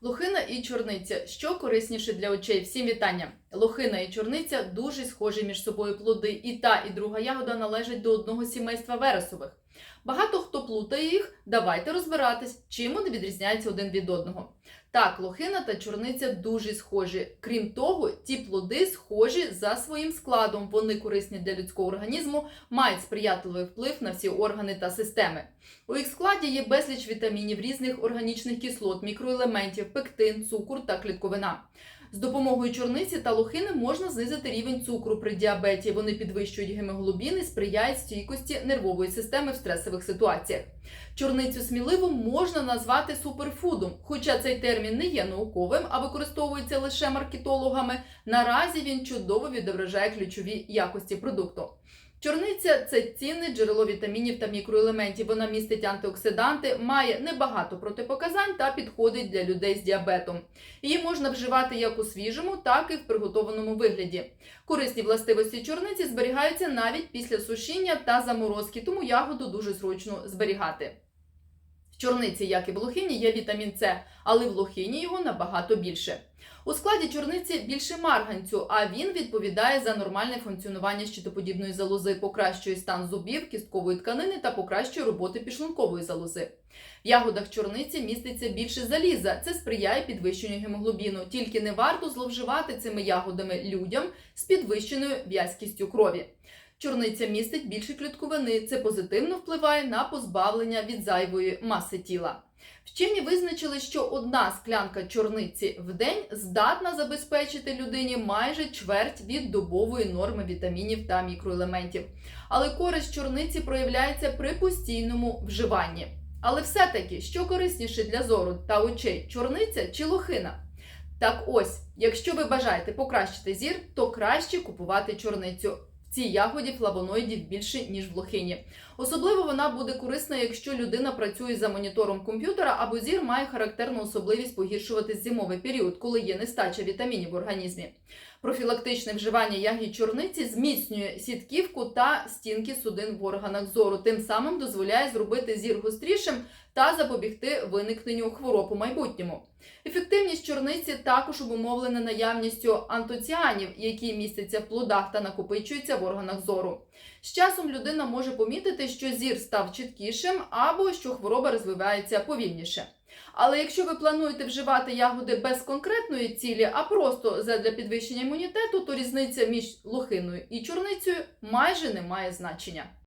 Лохина і чорниця. Що корисніше для очей? Всім вітання. Лохина і чорниця дуже схожі між собою плоди. І та, і друга ягода належать до одного сімейства вересових. Багато хто плутає їх. Давайте розбиратись, чим вони відрізняються один від одного. Так, лохина та чорниця дуже схожі. Крім того, ті плоди схожі за своїм складом. Вони корисні для людського організму, мають сприятливий вплив на всі органи та системи. У їх складі є безліч вітамінів, різних органічних кислот, мікроелементів, пектин, цукор та клітковина. З допомогою чорниці та лохини можна знизити рівень цукру при діабеті. Вони підвищують гемоглобін і сприяють стійкості нервової системи в стресових ситуаціях. Чорницю сміливо можна назвати суперфудом, хоча цей термін не є науковим, а використовується лише маркетологами. Наразі він чудово відображає ключові якості продукту. Чорниця це цінне джерело вітамінів та мікроелементів. Вона містить антиоксиданти, має небагато протипоказань та підходить для людей з діабетом. Її можна вживати як у свіжому, так і в приготованому вигляді. Корисні властивості чорниці зберігаються навіть після сушіння та заморозки, тому ягоду дуже зручно зберігати. Чорниці, як і в лохині, є вітамін С, але в лохині його набагато більше. У складі чорниці більше марганцю, а він відповідає за нормальне функціонування щитоподібної залози, покращує стан зубів, кісткової тканини та покращує роботу підшлункової залози. В ягодах чорниці міститься більше заліза. Це сприяє підвищенню гемоглобіну. Тільки не варто зловживати цими ягодами людям з підвищеною в'язкістю крові. Чорниця містить більше клітковини. Це позитивно впливає на позбавлення від зайвої маси тіла. Вчені визначили, що одна склянка чорниці в день здатна забезпечити людині майже чверть від добової норми вітамінів та мікроелементів. Але користь чорниці проявляється при постійному вживанні. Але все-таки, що корисніше для зору та очей чорниця чи лохина? Так ось, якщо ви бажаєте покращити зір, то краще купувати чорницю. В цій ягоді флавоноїдів більше, ніж в лохині. Особливо вона буде корисна, якщо людина працює за монітором комп'ютера або зір має характерну особливість погіршувати зимовий період, коли є нестача вітамінів в організмі. Профілактичне вживання ягід чорниці зміцнює сітківку та стінки судин в органах зору, тим самим дозволяє зробити зір гострішим та запобігти виникненню хвороб у майбутньому. Ефективність чорниці також обумовлена наявністю антоціанів, які містяться в плодах та накопичуються в органах зору. З часом людина може помітити, що зір став чіткішим або що хвороба розвивається повільніше. Але якщо ви плануєте вживати ягоди без конкретної цілі, а просто для підвищення імунітету, то різниця між лохиною і чорницею майже не має значення.